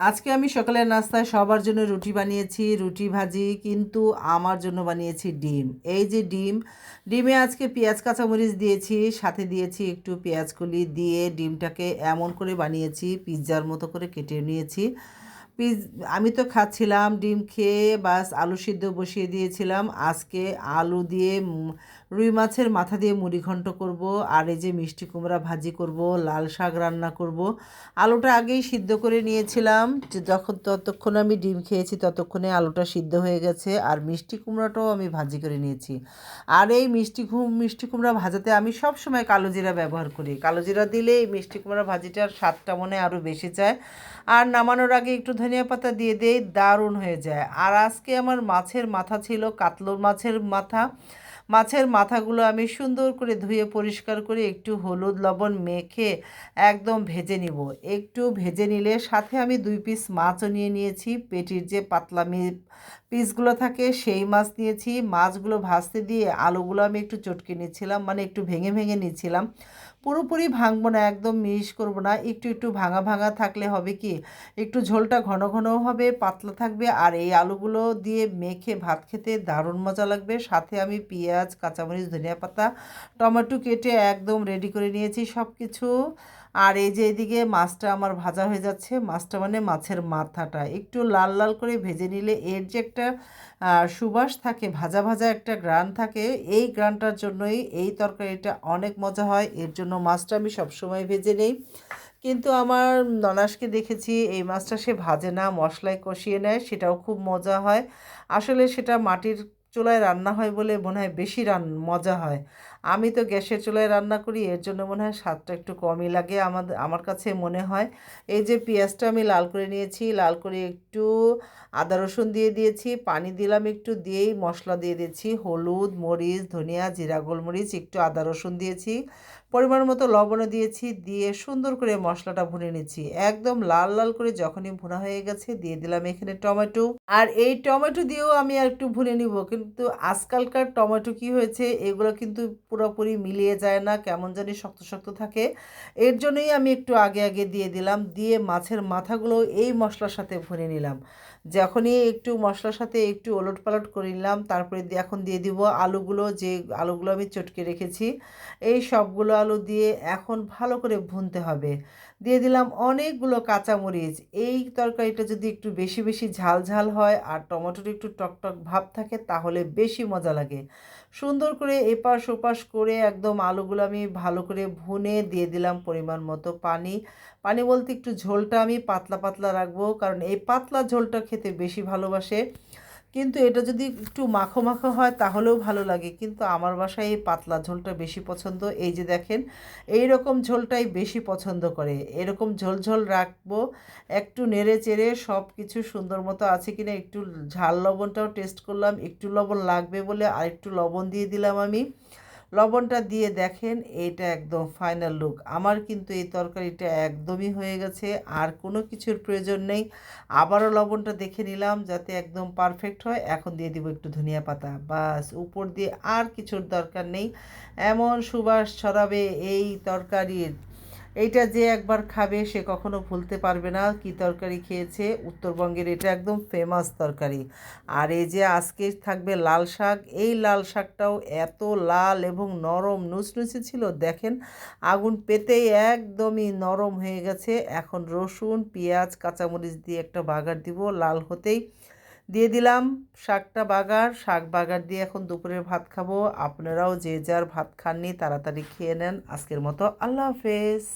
আজকে আমি সকালের নাস্তায় সবার জন্য রুটি বানিয়েছি, রুটি ভাজি, কিন্তু আমার জন্য বানিয়েছি ডিম। এই যে ডিম, ডিমে আজকে পেঁয়াজ, কাঁচামরিচ দিয়েছি, সাথে দিয়েছি একটু পেঁয়াজ কলি দিয়ে ডিমটাকে এমন করে বানিয়েছি, পিৎজার মতো করে কেটে নিয়েছি। পিজ, আমি তো খাচ্ছিলাম, ডিম খেয়ে বাস আলু সিদ্ধ বসিয়ে দিয়েছিলাম। আজকে আলু দিয়ে রুই মাছের মাথা দিয়ে মুড়ি ঘন্ট করব, আর এই যে মিষ্টি কুমড়া ভাজি করব, লাল শাক রান্না করব। আলুটা আগেই সিদ্ধ করে নিয়েছিলাম। যখন ততক্ষণ আমি ডিম খেয়েছি, ততক্ষণে আলুটা সিদ্ধ হয়ে গেছে, আর মিষ্টি কুমড়াটাও আমি ভাজি করে নিয়েছি। আর এই মিষ্টি মিষ্টি কুমড়া ভাজাতে আমি সব সময় কালো জিরা ব্যবহার করি। কালো জিরা দিলে এই মিষ্টি কুমড়া ভাজিটার স্বাদটা মনে আরও বেশি চায়। আর নামানোর আগে একটু ধনিয়া পাতা দিয়ে দেই, দারুণ হয়ে যায়। আর আজকে আমার মাছের মাথা ছিল কাতলোর মাছের মাথা। মাছের মাথাগুলো আমি সুন্দর করে ধুয়ে পরিষ্কার করে একটু হলুদ লবণ মেখে একদম ভেজে নিব। একটু ভেজে নিলে সাথে আমি দুই পিস মাছও নিয়ে নিয়েছি। পেটির যে পাতলা পিসগুলো থাকে, সেই মাছ নিয়েছি। মাছগুলো ভাজতে দিয়ে আলুগুলো আমি একটু চটকে নিচ্ছিলাম মানে একটু ভেঙে ভেঙে নিচ্ছিলাম। পুরোপুরি ভাঙবো না, একদম মিশ করব না। একটু একটু ভাঙা ভাঙা থাকলে হবে কি, একটু ঝোলটা ঘন ঘনও হবে, পাতলা থাকবে। আর এই আলুগুলো দিয়ে মেখে ভাত খেতে দারুণ মজা লাগবে। সাথে আমি পেঁয়াজ, কাঁচামরিচ, ধনিয়া পাতা, টমেটো কেটে একদম রেডি করে নিয়েছি সব কিছু আর এই যে এদিকে মাছটা আমার ভাজা হয়ে যাচ্ছে, মাছটা মানে মাছের মাথাটা। একটু লাল লাল করে ভেজে নিলে এর যে একটা সুবাস থাকে, ভাজা ভাজা একটা গ্রান থাকে, এই গ্রানটার জন্যই এই তরকারিটা অনেক মজা হয়। এর জন্য মাছটা আমি সবসময় ভেজে নেই। কিন্তু আমার ননাসকে দেখেছি, এই মাছটা সে ভাজে না, মশলায় কষিয়ে নেয়, সেটাও খুব মজা হয়। আসলে সেটা মাটির চুলায় রান্না হয় বলে মনে হয় বেশি রান, মজা হয়। আমি তো গ্যাসের চুলায় রান্না করি, এর জন্য মনে হয় স্বাদটা একটু কমই লাগে আমাদের আমার কাছে মনে হয়। এই যে পেঁয়াজটা আমি লাল করে নিয়েছি, লাল করে একটু আদা রসুন দিয়ে দিয়েছি, পানি দিলাম একটু দিয়েই মশলা দিয়ে দিয়েছি, হলুদ, মরিচ, ধনিয়া, জিরা, গোলমরিচ, একটু আদা রসুন দিয়েছি, পরিমাণ মতো লবণও দিয়েছি, দিয়ে সুন্দর করে মশলাটা ভুনে নিচ্ছি। একদম লাল লাল করে যখনই ভুনা হয়ে গেছে, দিয়ে দিলাম এখানে টমেটো। আর এই টমেটো দিয়েও আমি আর একটু ভুনে নিব, কিন্তু আজকালকার টমেটো কি হয়েছে, এগুলো কিন্তু পুরোপুরি মিলিয়ে যায় না, কেমন জানি শক্ত শক্ত থাকে। এর জন্যই আমি একটু আগে আগে দিয়ে দিলাম, দিয়ে মাছের মাথাগুলো এই মশলার সাথে ভুনে নিলাম। যখনই একটু মশলার সাথে একটু ওলট পালট করে নিলাম, তারপরে এখন দিয়ে দিব আলুগুলো, যে আলুগুলো আমি চটকে রেখেছি। এই সবগুলো আলু দিয়ে এখন ভালো করে ভুনতে হবে। দিয়ে দিলাম অনেকগুলো কাঁচামরিচ। এই তরকারিটা যদি একটু বেশি বেশি ঝাল ঝাল হয় আর টমেটোর একটু টকটক ভাব থাকে, তাহলে বেশি মজা লাগে। সুন্দর করে এপাশ ওপাশ করে একদম আলুগুলো আমি ভালো করে ভুনে দিয়ে দিলাম পরিমাণ মতো পানি। পানি বলতে একটু ঝোলটা আমি পাতলা পাতলা রাখব, কারণ এই পাতলা ঝোলটা খেতে বেশি ভালোবাসে। কিন্তু এটা যদি একটু মাখো মাখো হয় তাহলেও ভালো লাগে। কিন্তু আমার বাসায় এই পাতলা ঝোলটা বেশি পছন্দ। এই যে দেখেন এই রকম ঝোলটাই বেশি পছন্দ করে। এরকম ঝোল ঝোল রাখব, একটু নেড়ে চেড়ে সব কিছু সুন্দর মতো আছে কি না একটু ঝাল লবণটাও টেস্ট করলাম, একটু লবণ লাগবে বলে আরেকটু লবণ দিয়ে দিলাম আমি। লবণটা দিয়ে দেখেন, এটা একদম ফাইনাল লুক আমার কিন্তু এই তরকারিটা একদমই হয়ে গেছে, আর কোনো কিছুর প্রয়োজন নেই। আবারও লবণটা দেখে নিলাম যাতে একদম পারফেক্ট হয়। এখন দিয়ে দিব একটু ধনিয়া পাতা। বাস, উপর দিয়ে আর কিছুর দরকার নেই। এমন সুবাস ছড়াবে এই তরকারির। এইটা যে একবার খাবে সে কখনো ভুলতে পারবে না। কি তরকারি খেয়েছে? উত্তরবঙ্গের এটা একদম ফেমাস তরকারি। আর এই যে আজকে থাকবে লাল শাক, এই লাল শাকটাও এত লাল এবং নরম নুচনুচে ছিল, দেখেন আগুন পেতেই একদমই নরম হয়ে গেছে। এখন রসুন, পেঁয়াজ, কাঁচামরিচ দিয়ে একটা বাগার দিব, লাল হতেই দিয়ে দিলাম শাকটা বাগার। শাক বাগার দিয়ে এখন দুপুরের ভাত খাব। আপনারাও যে যার ভাত খাননি তাড়াতাড়ি খেয়ে নেন। আজকের মতো আল্লাহ হাফেজ।